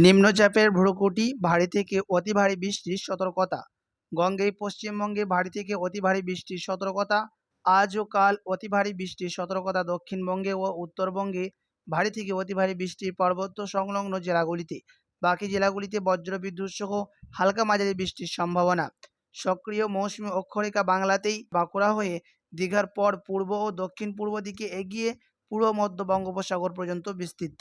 নিম্নচাপের ভ্রুকুটি ভারী থেকে অতি ভারী বৃষ্টির সতর্কতা। গঙ্গেই পশ্চিমবঙ্গে ভারী থেকে অতি ভারী বৃষ্টির সতর্কতা। আজ ও কাল অতি ভারী বৃষ্টির সতর্কতা দক্ষিণবঙ্গে ও উত্তরবঙ্গে ভারী থেকে অতি ভারী বৃষ্টির পার্বত্য সংলগ্ন জেলাগুলিতে। বাকি জেলাগুলিতে বজ্রবিদ্যুৎ সহ হালকা মাঝারি বৃষ্টির সম্ভাবনা। সক্রিয় মৌসুমী অক্ষরেখা বাংলাতেই বাঁকুড়া হয়ে দীঘার পর পূর্ব ও দক্ষিণ পূর্ব দিকে এগিয়ে পূর্ব মধ্য বঙ্গোপসাগর পর্যন্ত বিস্তৃত।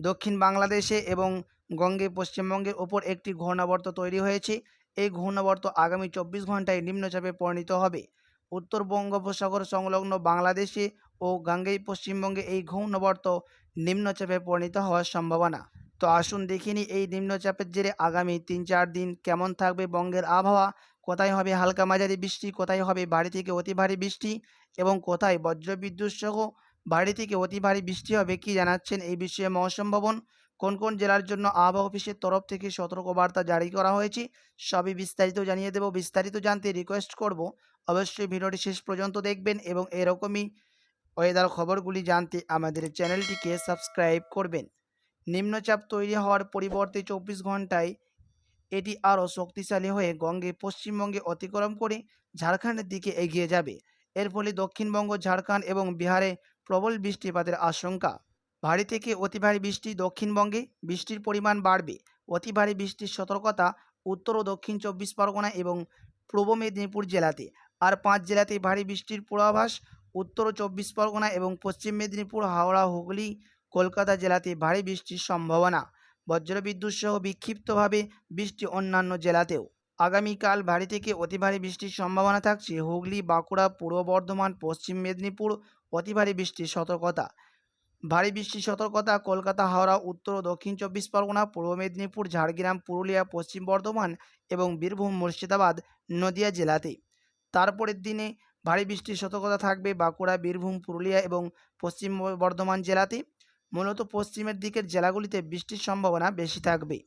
দক্ষিণ বাংলাদেশে এবং গঙ্গে পশ্চিমবঙ্গের ওপর একটি ঘূর্ণাবর্ত তৈরি হয়েছে। এই ঘূর্ণাবর্ত আগামী চব্বিশ ঘন্টায় নিম্নচাপে পরিণত হবে। উত্তর বঙ্গোপসাগর সংলগ্ন বাংলাদেশে ও গাঙ্গেয় পশ্চিমবঙ্গে এই ঘূর্ণাবর্ত নিম্নচাপে পরিণত হওয়ার সম্ভাবনা। তো আসুন দেখিনি এই নিম্নচাপের জেরে আগামী তিন চার দিন কেমন থাকবে বঙ্গের আবহাওয়া। কোথায় হবে হালকা মাঝারি বৃষ্টি, কোথায় হবে ভারী থেকে অতি ভারী বৃষ্টি এবং কোথায় বজ্রবিদ্যুৎ সহ ভারী থেকে অতি ভারী বৃষ্টি হবে কি জানাচ্ছেন এই বিষয়ে মৌসুম ভবন কোন কোন জেলার জন্য আবহাওয়া অফিসের তরফ থেকে সতর্কবার্তা জারি করা হয়েছে সবই বিস্তারিত জানিয়ে দেব। বিস্তারিত জানতে রিকোয়েস্ট করব। অবশ্যই ভিডিওটি শেষ পর্যন্ত দেখবেন এবং এরকমই ওয়েদার খবরগুলি জানতে আমাদের চ্যানেলটিকে সাবস্ক্রাইব করবেন। নিম্নচাপ তৈরি হওয়ার পরিবর্তে চব্বিশ ঘন্টায় এটি আরও শক্তিশালী হয়ে গঙ্গে, পশ্চিমবঙ্গে অতিক্রম করে ঝাড়খণ্ডের দিকে এগিয়ে যাবে। এর ফলে দক্ষিণবঙ্গ, ঝাড়খণ্ড এবং বিহারে প্রবল বৃষ্টিপাতের আশঙ্কা। ভারী থেকে অতি ভারী বৃষ্টি দক্ষিণবঙ্গে বৃষ্টির পরিমাণ বাড়বে। অতি ভারী বৃষ্টির সতর্কতা উত্তর ও দক্ষিণ চব্বিশ পরগনা এবং পূর্ব মেদিনীপুর জেলাতে। আর পাঁচ জেলাতে ভারী বৃষ্টির পূর্বাভাস উত্তর ও চব্বিশ পরগনা এবং পশ্চিম মেদিনীপুর, হাওড়া, হুগলি, কলকাতা জেলাতে ভারী বৃষ্টির সম্ভাবনা। বজ্রবিদ্যুৎ সহ বিক্ষিপ্তভাবে বৃষ্টি অন্যান্য জেলাতেও। আগামীকাল ভারী থেকে অতি ভারী বৃষ্টির সম্ভাবনা থাকছে হুগলি, বাঁকুড়া, পূর্ব বর্ধমান, পশ্চিম মেদিনীপুর, অতি ভারী বৃষ্টির সতর্কতা। ভারী বৃষ্টির সতর্কতা কলকাতা, হাওড়া, উত্তর ও দক্ষিণ চব্বিশ পরগনা, পূর্ব মেদিনীপুর, ঝাড়গ্রাম, পুরুলিয়া, পশ্চিম বর্ধমান এবং বীরভূম, মুর্শিদাবাদ, নদিয়া জেলাতে। তারপরের দিনে ভারী বৃষ্টির সতর্কতা থাকবে বাঁকুড়া, বীরভূম, পুরুলিয়া এবং পশ্চিম বর্ধমান জেলাতে। মূলত পশ্চিমের দিকের জেলাগুলিতে বৃষ্টির সম্ভাবনা বেশি থাকবে।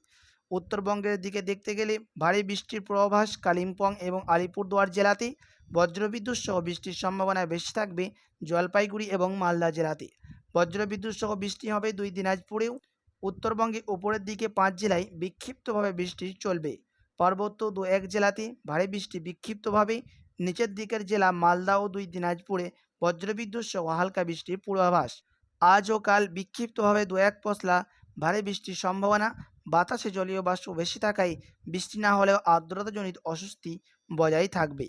উত্তরবঙ্গের দিকে দেখতে গেলে ভারী বৃষ্টির পূর্বাভাস কালিম্পং এবং আলিপুরদুয়ার জেলাতে। বজ্রবিদ্যুৎ সহ বৃষ্টির সম্ভাবনা বেশি থাকবে জলপাইগুড়ি এবং মালদা জেলাতে। বজ্রবিদ্যুৎ সহ বৃষ্টি হবে দুই দিনাজপুরেও। উত্তরবঙ্গে উপরের দিকে পাঁচ জেলায় বিক্ষিপ্তভাবে বৃষ্টি চলবে। পার্বত্য দু এক জেলাতে ভারী বৃষ্টি বিক্ষিপ্তভাবে। নিচের দিকের জেলা মালদা ও দুই দিনাজপুরে বজ্রবিদ্যুৎ সহ হালকা বৃষ্টির পূর্বাভাস। আজ ও কাল বিক্ষিপ্তভাবে দু এক পশলা ভারী বৃষ্টির সম্ভাবনা। বাতাসে জলীয় বাষ্প বেশি থাকায় বৃষ্টি না হলেও আর্দ্রতাজনিত অস্বস্তি বজায় থাকবে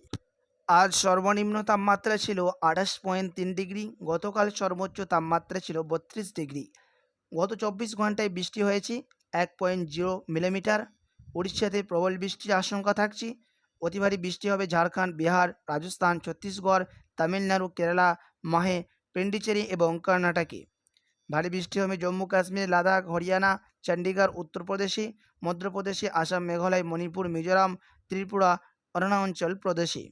আজ সর্বনিম্ন তাপমাত্রা ছিল আঠাশ পয়েন্ট তিন ডিগ্রি, গতকাল সর্বোচ্চ তাপমাত্রা ছিল বত্রিশ ডিগ্রি। গত চব্বিশ ঘন্টায় বৃষ্টি হয়েছে এক পয়েন্ট জিরো মিলিমিটার। উড়িষ্যাতে প্রবল বৃষ্টির আশঙ্কা থাকছে। অতি ভারী বৃষ্টি হবে ঝাড়খণ্ড, বিহার, রাজস্থান, ছত্তিশগড়, তামিলনাড়ু, কেরালা, মাহে, পেন্ডিচেরি এবং কর্ণাটকে। ভারী বৃষ্টি হবে জম্মু কাশ্মীর, লাদাখ, হরিয়ানা চণ্ডীগড় উত্তরপ্রদেশে, মধ্যপ্রদেশে, আসাম, মেঘালয়, মণিপুর, মিজোরাম, ত্রিপুরা, অরুণাচল প্রদেশে।